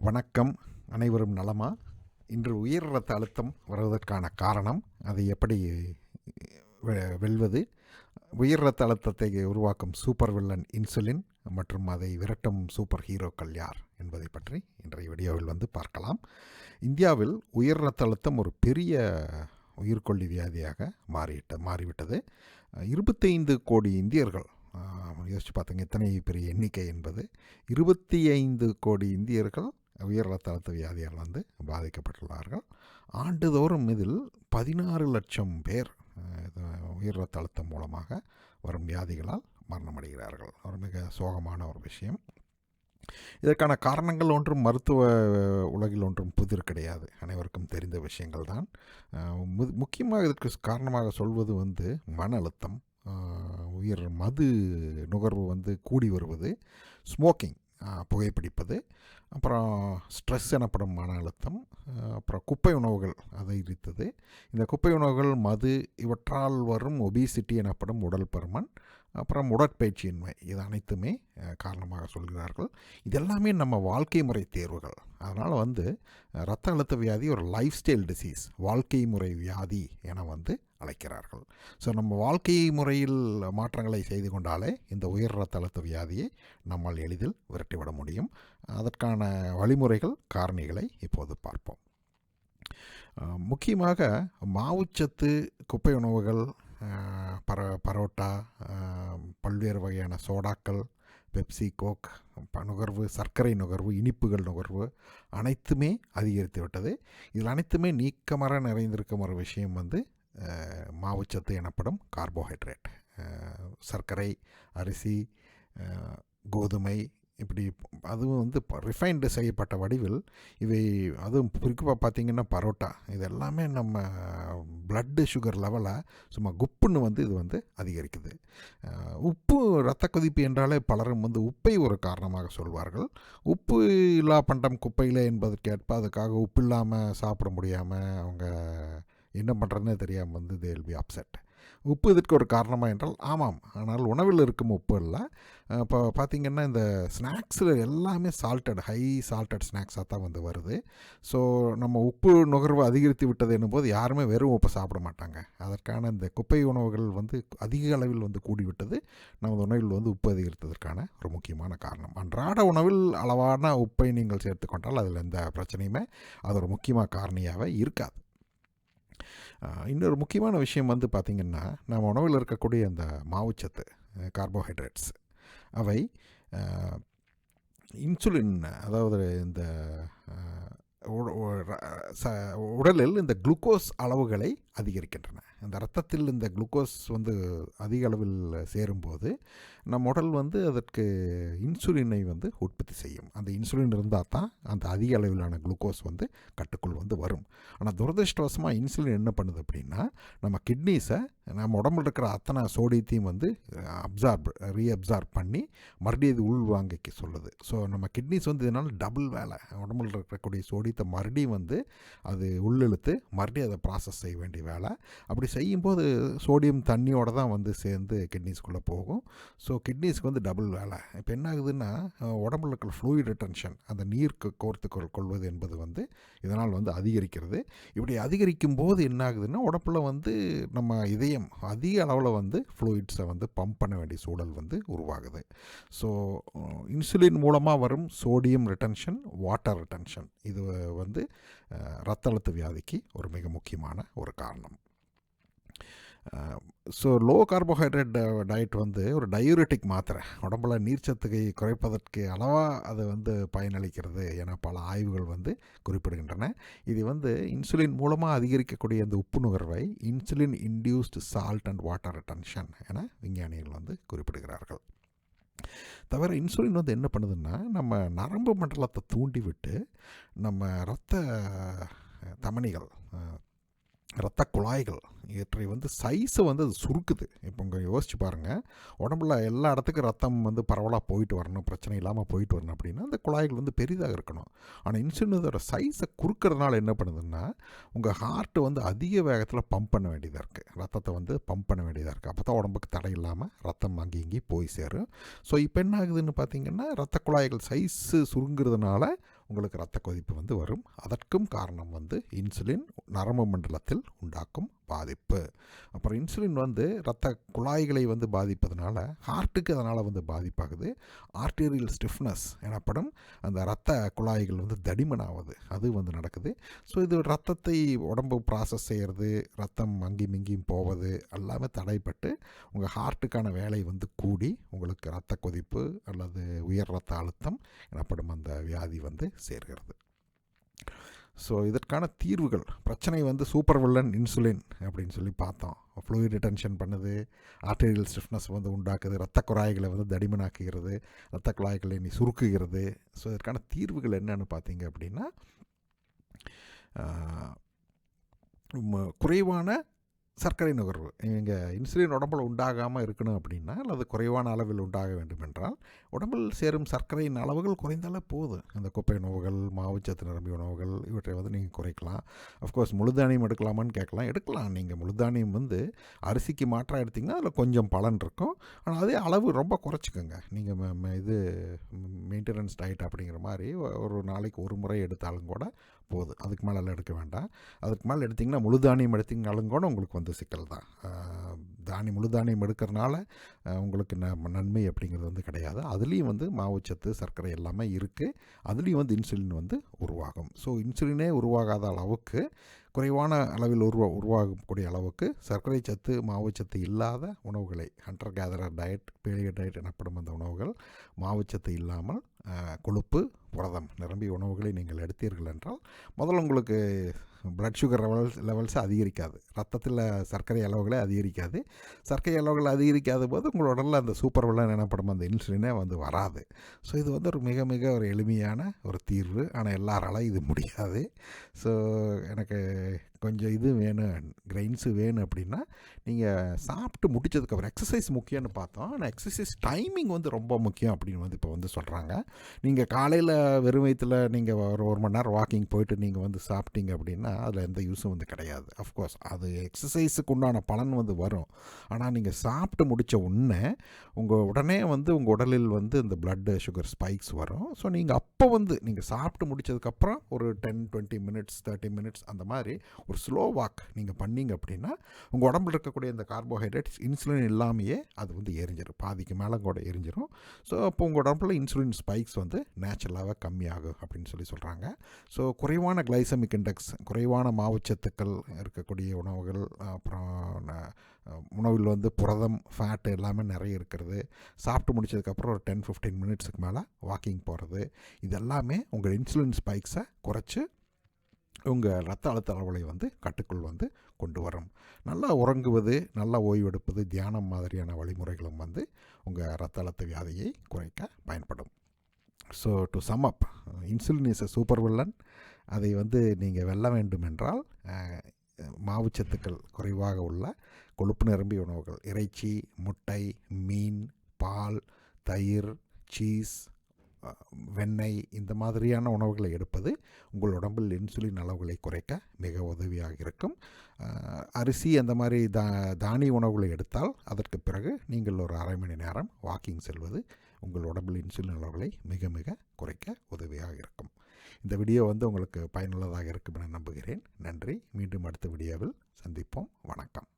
வணக்கம். அனைவரும் நலமா? இன்று உயர் ரத்த அழுத்தம் வருவதற்கான காரணம் அதை எப்படி வெ- வெல்வது? உயர் ரத்த அழுத்தத்தை உருவாக்கும் சூப்பர் வில்லன் இன்சுலின் மற்றும் அதை விரட்டும் சூப்பர் ஹீரோக்கள் யார் என்பதை பற்றி இன்றைய வீடியோவில் வந்து பார்க்கலாம். இந்தியாவில் உயர் ரத்த அழுத்தம் ஒரு பெரிய உயிர்கொல்லி வியாதியாக மாறிவிட்ட மாறிவிட்டது. இருபத்தைந்து கோடி இந்தியர்கள் யோசித்து யோசிச்சு பார்த்தீங்க எத்தனை பெரிய எண்ணிக்கை என்பது? இருபத்தி ஐந்து கோடி இந்தியர்கள் உயர் ரத்த அழுத்த வியாதியால் வந்து பாதிக்கப்பட்டுள்ளார்கள். ஆண்டுதோறும் இதில் பதினாறு லட்சம் பேர் இது உயர் ரத்த அழுத்தம் மூலமாக வரும் வியாதிகளால் மரணமடைகிறார்கள். ஒரு மிக சோகமான ஒரு விஷயம். இதற்கான காரணங்கள் ஒன்றும் மருத்துவ உலகில் ஒன்றும் புதிர் கிடையாது. அனைவருக்கும் தெரிந்த விஷயங்கள் தான். மு- முக்கியமாக இதற்கு காரணமாக சொல்வது வந்து மன அழுத்தம். உயர் மது நுகர்வு வந்து கூடி வருவது ஸ்மோக்கிங். புகைப்பிடிப்பது அப்புறம் ஸ்ட்ரெஸ் எனப்படும் மன அழுத்தம். அப்புறம் குப்பை உணவுகள் அதிகரித்தது இந்த குப்பை உணவுகள் மது இவற்றால் வரும் ஒபிசிட்டி எனப்படும் உடல் பருமன். அப்புறம் உடற்பயிற்சியின்மை இது அனைத்துமே காரணமாக சொல்கிறார்கள். இதெல்லாமே நம்ம வாழ்க்கை முறை தேர்வுகள். அதனால் வந்து இரத்த அழுத்த வியாதி ஒரு லைஃப் ஸ்டைல் டிசீஸ் வாழ்க்கை முறை வியாதி என வந்து அழைக்கிறார்கள். ஸோ நம்ம வாழ்க்கை முறையில் மாற்றங்களை செய்து கொண்டாலே இந்த உயர் ரத்த அழுத்த வியாதியை நம்மால் எளிதில் விரட்டிவிட முடியும். அதற்கான வழிமுறைகள் காரணிகளை இப்போது பார்ப்போம். முக்கியமாக மாவுச்சத்து குப்பை உணவுகள் பர பரோட்டா பல்வேறு வகையான சோடாக்கள் பெப்சி கோக் நுகர்வு சர்க்கரை நுகர்வு இனிப்புகள் நுகர்வு அனைத்துமே அதிகரித்து விட்டது. இதில் அனைத்துமே நீக்கமர நிறைந்திருக்கும் ஒரு விஷயம் வந்து மாவுச்சத்து எனப்படும் கார்போஹைட்ரேட் சர்க்கரை அரிசி கோதுமை இப்படி அதுவும் வந்து ரிஃபைன்டு செய்யப்பட்ட வடிவில் இவை அதுவும் குறிப்பாக பார்த்தீங்கன்னா பரோட்டா இது எல்லாமே நம்ம பிளட்டு சுகர் லெவலை சும்மா குப்புன்னு வந்து இது வந்து அதிகரிக்குது. உப்பு இரத்த கொதிப்பு என்றாலே பலரும் வந்து உப்பை ஒரு காரணமாக சொல்வார்கள். உப்பு இல்லா பண்டம் குப்பையில் என்பதற்கேற்ப அதுக்காக உப்பு இல்லாமல் சாப்பிட முடியாமல் அவங்க என்ன பண்ணுறதுனே தெரியாமல் வந்து தேல் பி அப்செட் உப்பு இதற்கு ஒரு காரணமாக என்றால் ஆமாம். ஆனால் உணவில் இருக்கும் உப்பு இல்லை இப்போ பார்த்திங்கன்னா இந்த ஸ்நாக்ஸில் எல்லாமே சால்ட்டட் ஹை சால்ட்டட் ஸ்நாக்ஸாக தான் வந்து வருது. ஸோ நம்ம உப்பு நுகர்வு அதிகரித்து விட்டது என்னும்போது யாருமே வெறும் உப்பு சாப்பிட மாட்டாங்க. அதற்கான இந்த குப்பை உணவுகள் வந்து அதிக அளவில் வந்து கூடிவிட்டது. நமது உணவில் வந்து உப்பு அதிகரித்ததற்கான ஒரு முக்கியமான காரணம். அன்றாட உணவில் அளவான உப்பை நீங்கள் சேர்த்துக்கொண்டால் அதில் எந்த பிரச்சனையுமே அது ஒரு முக்கியமான காரணியாகவே இருக்காது. இன்னொரு முக்கியமான விஷயம் வந்து பார்த்திங்கன்னா நம்ம உணவில் இருக்கக்கூடிய அந்த மாவுச்சத்து கார்போஹைட்ரேட்ஸ் அவை இன்சுலின் அதாவது இந்த உடலில் இந்த குளுக்கோஸ் அளவுகளை அதிகரிக்கின்றன. இந்த ரத்தத்தில் இந்த குளுக்கோஸ் வந்து அதிக அளவில் சேரும்போது நம் உடல் வந்து அதற்கு இன்சுலினை வந்து உற்பத்தி செய்யும். அந்த இன்சுலின் இருந்தால் தான் அந்த அதிக அளவிலான குளுக்கோஸ் வந்து கட்டுக்குள் வந்து வரும். ஆனால் துரதிருஷ்டவசமாக இன்சுலின் என்ன பண்ணுது அப்படின்னா நம்ம கிட்னிஸை நம்ம உடம்புல இருக்கிற அத்தனை சோடியத்தையும் வந்து அப்சார்ப் ரீஅப்சார்ப் பண்ணி மறுபடியும் இது உள் வாங்கிக்க சொல்லுது. ஸோ நம்ம கிட்னிஸ் வந்து இதனால் டபுள் வேலை. உடம்புல இருக்கக்கூடிய சோடியத்தை மறுபடியும் வந்து அது உள்ளெழுத்து மறுபடியும் அதை ப்ராசஸ் செய்ய வேண்டிய வேலை. அப்படி செய்யும்போது சோடியம் தண்ணியோடு தான் வந்து சேர்ந்து கிட்னிஸ்குள்ளே போகும். ஸோ கிட்னிஸ்க்கு வந்து டபுள் வேலை. இப்போ என்ன ஆகுதுன்னா உடம்புல இருக்கிற ஃப்ளூயிட் ரிட்டன்ஷன் அந்த நீர் கோர்த்து கொள் கொள்வது என்பது வந்து இதனால் வந்து அதிகரிக்கிறது. இப்படி அதிகரிக்கும் போது என்ன ஆகுதுன்னா உடம்புல வந்து நம்ம இதயம் அதிக அளவில் வந்து ஃப்ளூயிட்ஸை வந்து பம்ப் பண்ண வேண்டிய சூழல் வந்து உருவாகுது. ஸோ இன்சுலின் மூலமாக வரும் சோடியம் ரிட்டன்ஷன் வாட்டர் ரிட்டன்ஷன் இது வந்து ரத்த அழுத்த வியாதிக்கு ஒரு மிக முக்கியமான ஒரு காரணம். ஸோ லோ கார்போஹைட்ரேட் டயட் வந்து ஒரு டயூரிட்டிக் மாத்திரை. உடம்புல நீர்ச்சத்துக்கை குறைப்பதற்கு அளவாக அது வந்து பயனளிக்கிறது என பல ஆய்வுகள் வந்து குறிப்பிடுகின்றன. இது வந்து இன்சுலின் மூலமாக அதிகரிக்கக்கூடிய இந்த உப்பு நுகர்வை insulin induced salt and water retention என விஞ்ஞானிகள் வந்து குறிப்பிடுகிறார்கள். தவிர இன்சுலின் வந்து என்ன பண்ணுதுன்னா நம்ம நரம்பு மண்டலத்தை தூண்டி விட்டு நம்ம இரத்த தமனிகள் இரத்த குழாய்கள் இவற்றை வந்து சைஸை வந்து அது சுருக்குது. இப்போ உங்கள் யோசிச்சு பாருங்கள் உடம்புல எல்லா இடத்துக்கும் ரத்தம் வந்து பரவலாக போயிட்டு வரணும். பிரச்சனை இல்லாமல் போயிட்டு வரணும் அப்படின்னா அந்த குழாய்கள் வந்து பெரிதாக இருக்கணும். ஆனால் இன்சுலினோட சைஸை குறுக்கிறதுனால என்ன பண்ணுதுன்னா உங்கள் ஹார்ட் வந்து அதிக வேகத்தில் பம்ப் பண்ண வேண்டியதாக இருக்குது ரத்தத்தை வந்து பம்ப் பண்ண வேண்டியதாக இருக்குது அப்போ தான் உடம்புக்கு தடை இல்லாமல் ரத்தம் அங்கேயும் இங்கேயும் போய் சேரும். ஸோ இப்போ என்ன ஆகுதுன்னு பார்த்தீங்கன்னா ரத்த குழாய்கள் சைஸு சுருங்குறதுனால உங்களுக்கு இரத்த கொதிப்பு வந்து வரும். அதற்கும் காரணம் வந்து இன்சுலின் நரம்பு மண்டலத்தில் உண்டாக்கும் பாதிப்பு. அப்புறம் இன்சுலின் வந்து ரத்த குழாய்களை வந்து பாதிப்பதனால ஹார்ட்டுக்கு அதனால் வந்து பாதிப்பாகுது. ஆர்டீரியல் ஸ்டிஃப்னஸ் எனப்படும் அந்த ரத்த குழாய்கள் வந்து தடிமனாகுது அது வந்து நடக்குது. ஸோ இது ரத்தத்தை உடம்பு ப்ராசஸ் செய்கிறது ரத்தம் அங்கேயும் இங்கேயும் போவது எல்லாமே தடைப்பட்டு உங்கள் ஹார்ட்டுக்கான வேலை வந்து கூடி உங்களுக்கு ரத்த கொதிப்பு அல்லது உயர் ரத்த அழுத்தம் எனப்படும் அந்த வியாதி வந்து சேர்கிறது. ஸோ இதற்கான தீர்வுகள் பிரச்சனை வந்து சூப்பர் வில்லன் இன்சுலின் அப்படின்னு சொல்லி பார்த்தோம். ஃப்ளூயிட் ரிட்டன்ஷன் பண்ணுது ஆர்டீரியல் ஸ்டிஃப்னஸ் வந்து உண்டாக்குது ரத்த குழாய்களை வந்து தடிமனாக்குகிறது ரத்த குழாய்களை நீ சுருக்குகிறது. ஸோ இதற்கான தீர்வுகள் என்னென்னு பார்த்தீங்க அப்படின்னா குறைவான சர்க்கரை நுகர்வு. நீங்கள் இன்சுலின் உடம்பில் உண்டாகாமல் இருக்கணும் அப்படின்னா அல்லது குறைவான அளவில் உண்டாக வேண்டும் என்றால் உடம்பில் சேரும் சர்க்கரையின் அளவுகள் குறைந்தாலே போதும். அந்த குப்பை உணவுகள் மாவுச்சத்து நிரம்பிய உணவுகள் இவற்றை வந்து நீங்கள் குறைக்கலாம். அஃப்கோர்ஸ் முழுதானியம் எடுக்கலாமான்னு கேட்கலாம். எடுக்கலாம். நீங்கள் முழுதானியம் வந்து அரிசிக்கு மாற்றாக எடுத்திங்கன்னா அதில் கொஞ்சம் பலன் இருக்கும். ஆனால் அதே அளவு ரொம்ப குறைச்சிக்கோங்க. நீங்கள் இது மெயின்டெனன்ஸ் டயட் அப்படிங்கிற மாதிரி ஒரு நாளைக்கு ஒரு முறை எடுத்தாலும் கூட போதும் அதுக்கு மேலெல்லாம் எடுக்க வேண்டாம். அதுக்கு மேலே எடுத்திங்கன்னா முழு தானியம் எடுத்திங்கனாலும் கூட உங்களுக்கு வந்து சிக்கல் தான். தானியம் முழு தானியம் எடுக்கிறனால உங்களுக்கு ந நன்மை அப்படிங்கிறது வந்து கிடையாது. அதுலேயும் வந்து மாவுச்சத்து சர்க்கரை எல்லாமே இருக்குது அதுலேயும் வந்து இன்சுலின் வந்து உருவாகும். ஸோ இன்சுலினே உருவாகாத அளவுக்கு குறைவான அளவில் உருவா உருவாகக்கூடிய அளவுக்கு சர்க்கரை சத்து மாவுச்சத்து இல்லாத உணவுகளை hunter gatherer diet paleo diet எனப்படும் அந்த உணவுகள் மாவுச்சத்து இல்லாமல் கொழுப்பு புரதம் நிரம்பிய உணவுகளை நீங்கள் எடுத்தீர்கள் என்றால் முதல்ல உங்களுக்கு பிளட் சுகர் லெவல்ஸ் லெவல்ஸ் அதிகரிக்காது. ரத்தத்தில் சர்க்கரை அளவுகளே அதிகரிக்காது. சர்க்கரை அளவுகள் அதிகரிக்காத போது உங்கள் உடலில் அந்த சூப்பர் வெள்ளம் எனப்படும் அந்த இன்சுலினே வந்து வராது. ஸோ இது வந்து ஒரு மிக மிக ஒரு எளிமையான ஒரு தீர்வு. ஆனால் எல்லாராலும் இது முடியாது. ஸோ எனக்கு கொஞ்சம் இது வேணும் கிரைன்ஸு வேணும் அப்படின்னா நீங்கள் சாப்பிட்டு முடிச்சதுக்கப்புறம் எக்ஸசைஸ் முக்கியம்னு பார்த்தோம். ஆனால் எக்ஸசைஸ் டைமிங் வந்து ரொம்ப முக்கியம் அப்படின்னு வந்து இப்போ வந்து சொல்கிறாங்க நீங்கள் காலையில் வெறும் வயிற்றில் நீங்கள் ஒரு ஒரு மணி நேரம் வாக்கிங் போயிட்டு நீங்கள் வந்து சாப்பிட்டீங்க அப்படின்னா அதில் எந்த யூஸும் வந்து கிடையாது. அஃப்கோர்ஸ் அது எக்ஸசைஸுக்கு உண்டான பலன் வந்து வரும். ஆனால் நீங்கள் சாப்பிட்டு முடித்த உடனே உங்கள் உடனே வந்து உங்கள் உடலில் வந்து இந்த ப்ளட்டு சுகர் ஸ்பைக்ஸ் வரும். ஸோ நீங்கள் அப்போ வந்து நீங்கள் சாப்பிட்டு முடித்ததுக்கப்புறம் ஒரு ten twenty minutes thirty minutes அந்த மாதிரி ஒரு ஸ்லோ வாக் நீங்கள் பண்ணீங்க அப்படின்னா உங்கள் உடம்புல இருக்கக்கூடிய இந்த கார்போஹைட்ரேட்ஸ் இன்சுலின் இல்லாமையே அது வந்து எரிஞ்சிடும் பாதிக்கு மேலே கூட எரிஞ்சிடும் ஸோ அப்போ உங்கள் உடம்புல இன்சுலின் ஸ்பைக்ஸ் வந்து நேச்சுரலாக கம்மியாகும் அப்படின்னு சொல்லி சொல்கிறாங்க ஸோ குறைவான கிளைசமிக் இண்டெக்ஸ் குறைவான மாவுச்சத்துக்கள் இருக்கக்கூடிய உணவுகள் அப்புறம் உணவில் வந்து புரதம் ஃபேட்டு எல்லாமே நிறைய இருக்கிறது. சாப்பிட்டு முடிச்சதுக்கப்புறம் ஒரு டென் ஃபிஃப்டீன் மினிட்ஸுக்கு மேலே வாக்கிங் போகிறது இது எல்லாமே உங்கள் இன்சுலின் ஸ்பைக்ஸை குறைச்சி உங்கள் ரத்த அழுத்த அளவுகளை வந்து கட்டுக்குள் வந்து கொண்டு வரும். நல்லா உறங்குவது நல்லா ஓய்வெடுப்பது தியானம் மாதிரியான வழிமுறைகளும் வந்து உங்கள் ரத்த அழுத்த வியாதியை குறைக்க பயன்படும். So to sum up insulin is a super villain அதை வந்து நீங்கள் வெல்ல வேண்டும் என்றால் மாவுச்சத்துக்கள் குறைவாக உள்ள கொழுப்பு நிரம்பிய உணவுகள் இறைச்சி முட்டை மீன் பால் தயிர் சீஸ் வெண்ணெய் இந்த மாதிரியான உணவுகளை எடுப்பது உங்கள் உடம்பில் இன்சுலின் அளவுகளை குறைக்க மிக உதவியாக இருக்கும். அரிசி அந்த மாதிரி தா தானிய உணவுகளை எடுத்தால் அதற்கு பிறகு நீங்கள் ஒரு அரை மணி நேரம் வாக்கிங் செல்வது உங்கள் உடம்பில் இன்சுலின் அளவுகளை மிக மிக குறைக்க உதவியாக இருக்கும். இந்த வீடியோ வந்து உங்களுக்கு பயனுள்ளதாக இருக்கும் என நம்புகிறேன். நன்றி. மீண்டும் அடுத்த வீடியோவில் சந்திப்போம். வணக்கம்.